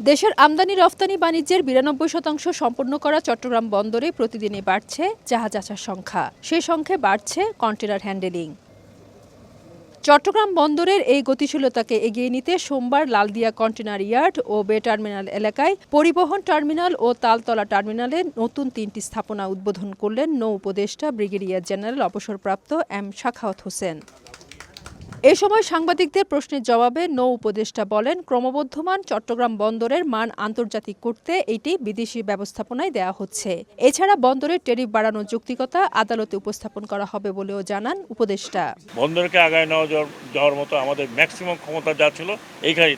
দেশের আমদানি রফতানি বাণিজ্যের বিরানব্বই শতাংশ সম্পন্ন করা চট্টগ্রাম বন্দরে প্রতিদিনই বাড়ছে জাহাজ আসার সংখ্যা। সেই সংখ্যে বাড়ছে কন্টেনার হ্যান্ডেলিং। চট্টগ্রাম বন্দরের এই গতিশীলতাকে এগিয়ে নিতে সোমবার লালদিয়া কন্টেনার ইয়ার্ড ও বে টার্মিনাল এলাকায় পরিবহন টার্মিনাল ও তালতলা টার্মিনালে নতুন তিনটি স্থাপনা উদ্বোধন করলেন নৌ উপদেষ্টা ব্রিগেডিয়ার জেনারেল অবসরপ্রাপ্ত এম শাখাওয়াত হোসেন। এ সময় সাংবাদিকদের প্রশ্নের জবাবে নৌ উপদেষ্টা বলেন, ক্রমবর্ধমান চট্টগ্রাম বন্দরের মান আন্তর্জাতিক করতে এটি বিদেশি ব্যবস্থাপনায় দেওয়া হচ্ছে। এছাড়া বন্দরের টেরিফ বাড়ানোর যৌক্তিকতা আদালতে উপস্থাপন করা হবে বলেও জানান উপদেষ্টা। বন্দরকে আগায় নেওয়া যাওয়ার মতো আমাদের ম্যাক্সিমাম ক্ষমতা যা ছিল, এইখানে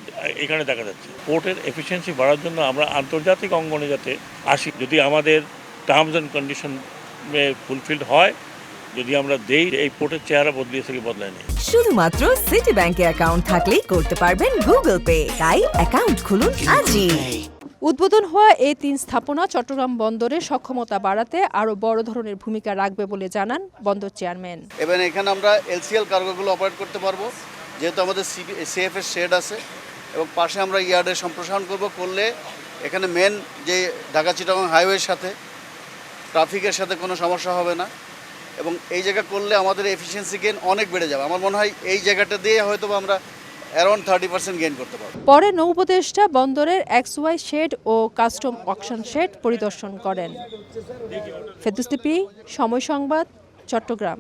এখানে দেখা যাচ্ছে। পোর্টের এফিসিয়েন্সি বাড়ার জন্য আমরা আন্তর্জাতিক অঙ্গনে যাতে আসি, যদি আমাদের টার্মস অ্যান্ড কন্ডিশন ফুলফিলড হয় যদি আমরা দেই এই পোর্টের চেহারা বদলিয়েছে কি বদলায় নেই। শুধুমাত্র সিটি ব্যাংকে অ্যাকাউন্ট থাকলেই করতে পারবেন গুগল পে তাই অ্যাকাউন্ট খুলুন আজই। উদ্বোধন হওয়া এই তিন স্থাপনা চট্টগ্রাম বন্দরের সক্ষমতা বাড়াতে আরও বড় ধরনের ভূমিকা রাখবে বলে জানান বন্দর চেয়ারম্যান। এবং এখানে আমরা এলসিএল কার্গোগুলো অপারেট করতে পারব। যেহেতু আমাদের সিএফএর শেড আছে এবং পাশে আমরা ইয়ার্ডের সম্প্রসারণ করব করলে এখানে মেন যে ঢাকা চিটাগং হাইওয়ের সাথে ট্রাফিকের সাথে কোনো সমস্যা হবে না। এবং এই জায়গা করলে আমাদের এফিসিয়েন্সি গেন অনেক বেড়ে যাবে। আমার মনে হয় এই জায়গাটা দিয়ে হয়তো আমরা অ্যারাউন্ড থার্টি পার্সেন্ট গেইন করতে পারব। পরে নৌ উপদেষ্টা বন্দরের এক্স ওয়াই শেড ও কাস্টম অকশন শেড পরিদর্শন করেন। ফেদুস্তিপি সময় সংবাদ, চট্টগ্রাম।